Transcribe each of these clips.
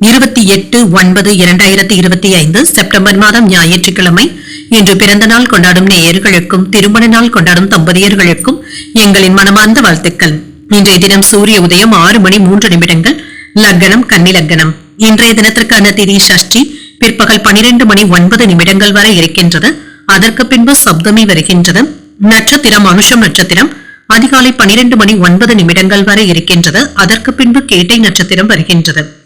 இருபத்தி எட்டு ஒன்பது இரண்டாயிரத்தி இருபத்தி ஐந்து செப்டம்பர் மாதம் ஞாயிற்றுக்கிழமை. இன்று பிறந்த நாள் கொண்டாடும் நேயர்களுக்கும் திருமண நாள் கொண்டாடும் தம்பதியர்களுக்கும் எங்களின் மனமார்ந்த வாழ்த்துக்கள். இன்றைய தினம் சூரிய உதயம் ஆறு மணி மூன்று நிமிடங்கள். லக்னம் கன்னி லக்னம் இன்றைய தினத்திற்கான திதி சஷ்டி பிற்பகல் பனிரெண்டு மணி ஒன்பது நிமிடங்கள் வரை இருக்கின்றது. அதற்கு பின்பு சப்தமி வருகின்றது. நட்சத்திரம் அனுஷம் நட்சத்திரம். அதிகாலை பனிரெண்டு மணி ஒன்பது நிமிடங்கள் வரை இருக்கின்றது. அதற்கு பின்பு கேட்டை நட்சத்திரம் வருகின்றது.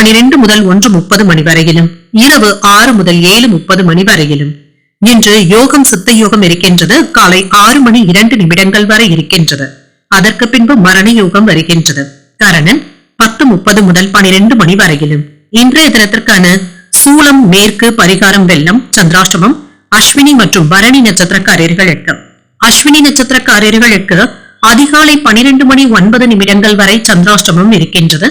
பனிரெண்டு முதல் ஒன்று முப்பது மணி வரையிலும் இரவு ஆறு முதல் ஏழு முப்பது மணி வரையிலும். இன்று யோகம் சித்த யோகம் இருக்கின்றது காலை ஆறு மணி இரண்டு நிமிடங்கள் வரை இருக்கின்றது. அதற்கு பின்பு மரண யோகம் வருகின்றது. கரணன் பத்து முப்பது முதல் பனிரெண்டு மணி வரையிலும். இன்றைய தினத்திற்கான சூலம் மேற்கு பரிகாரம் வெள்ளம் சந்திராஷ்டமம் அஸ்வினி மற்றும் பரணி நட்சத்திரக்காரர்களுக்கு அஸ்வினி நட்சத்திரக்காரர்களுக்கு அதிகாலை பனிரெண்டு மணி ஒன்பது நிமிடங்கள் வரை சந்திராஷ்டமம் இருக்கின்றது.